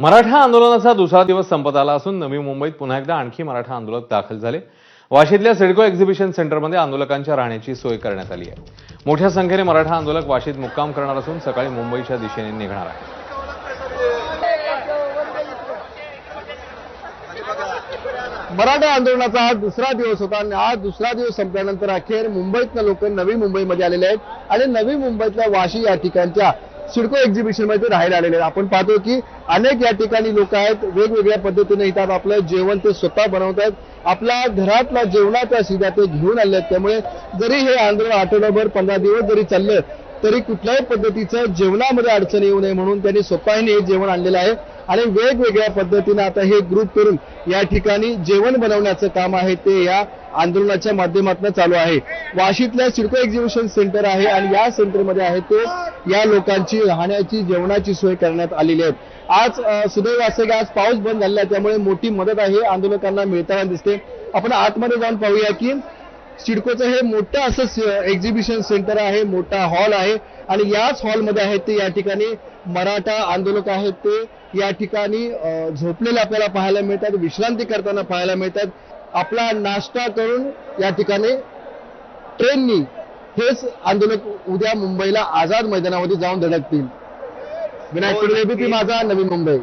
मराठा आंदोलनाचा दुसरा दिवस संपत आला असून नवी मुंबईत पुन्हा एकदा आणखी मराठा आंदोलक दाखल झाले. वाशीतल्या सिडको एक्झिबिशन सेंटरमध्ये आंदोलकांच्या राहण्याची सोय करण्यात आली आहे. मोठ्या संख्येने मराठा आंदोलक वाशीत मुक्काम करणार असून सकाळी मुंबईच्या दिशेने निघणार आहे मराठा आंदोलनाचा हा दुसरा दिवस होता आणि हा दुसरा दिवस संपल्यानंतर अखेर मुंबईतनं लोक नवी मुंबईमध्ये आलेले आहेत. आणि नवी मुंबईतल्या वाशी या ठिकाणच्या सिडको एक्झिबिशनमध्ये राहायला आलेले आहेत. आपण पाहतो की अनेक या ठिकाणी लोक आहेत. वेगवेगळ्या पद्धतीने इथं आपलं जेवण ते स्वतः बनवत आहेत. आपल्या घरातला जेवणाच्या सीधा ते घेऊन आले आहेत. त्यामुळे जरी हे आंदोलन आठवडाभर पंधरा दिवस जरी चाललं तरी कुठल्याही पद्धतीचं जेवणामध्ये अडचण येऊ नये म्हणून त्यांनी स्वतःने हे जेवण आणलेलं आहे. आणि वेगवेगळ्या पद्धतीने आता हे ग्रुप करून या ठिकाणी जेवण बनवण्याचं काम आहे ते या आंदोलनाच्या माध्यमातून चालू आहे. वाशीतल्या सिडको एक्झिबिशन सेंटर आहे आणि या सेंटरमध्ये आहे तो. या लोकांची राहण्याची जेवणाची सोय करण्यात आलेली आहे. आज सुदैव असं की आज पाऊस बंद झालेला आहे त्यामुळे मोठी मदत आहे आंदोलकांना मिळताना दिसते. आपण आतमध्ये जाऊन पाहूया की सिडकोचं हे मोठं असं एक्झिबिशन सेंटर आहे मोठा हॉल आहे. आणि याच हॉलमध्ये आहेत ते या ठिकाणी मराठा आंदोलक आहेत ते. या ठिकाणी झोपलेले आपल्याला पाहायला मिळतात विश्रांती करताना पाहायला मिळतात. आपला नाश्ता करून या ठिकाणी ट्रेननी हेच आंदोलक उद्या मुंबईला आझाद मैदानामध्ये जाऊन धडकतील. विनायक पुढे माझा नवी मुंबई.